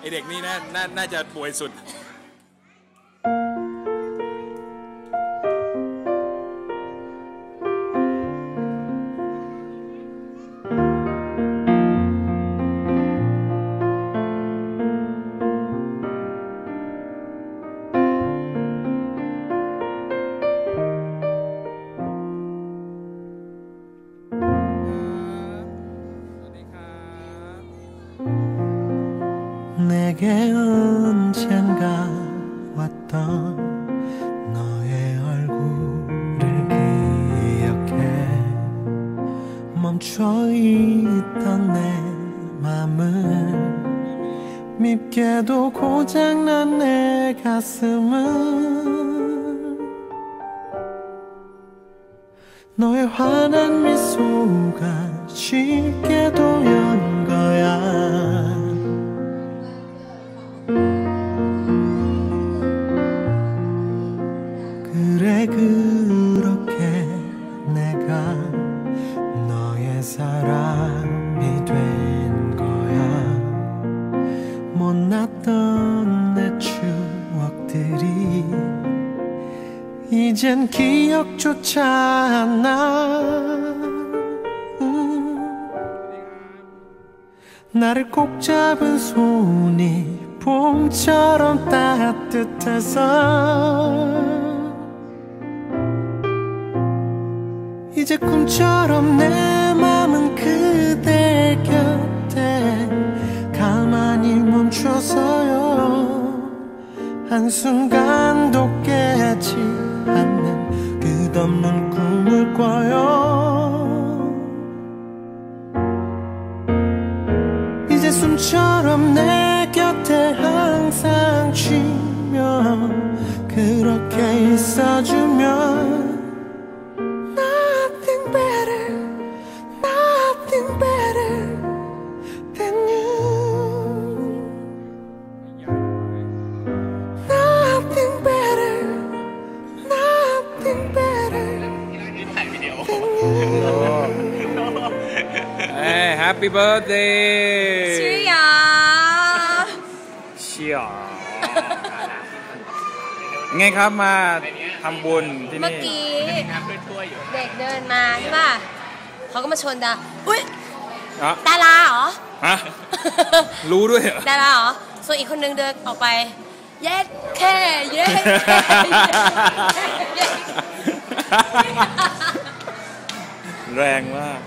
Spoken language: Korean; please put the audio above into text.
ไอเด็กนี่น่าน่าจะป่วยสุด 내게 언젠가 왔던 너의 얼굴을 기억해. 멈춰있던 내 맘을 밉게도 고장난 내 가슴을. 너의 환한 미소가 쉽게도 연 거야 그래 그렇게 내가 너의 사람이 된 거야 못났던 내 추억들이 이젠 기억조차 안나 음. 나를 꼭 잡은 손이 봄처럼 따뜻해서 이제 꿈처럼 내 맘은 그대 곁에 가만히 멈춰서요. 한순간도 깨지 않는 끝없는 꿈을 꿔요. 이제 숨처럼 내 곁에 항상 쉬며 그렇게 있어주면 Happy Birthday ชื่อยาเชี่ยไงครับมาทำบุญที่เมื่อนี่กี้ เด็กเดินมาใช่ป่ะเขาก็มาชนดา อุ้ยอะดาราเหรอ ฮะ รู้ด้วยเหรอ ดาราเหรอ ส่วนอีกคนนึงเดินออกไป เย็ดแค่เย็ดแค่เย็ดแค่แรงมาก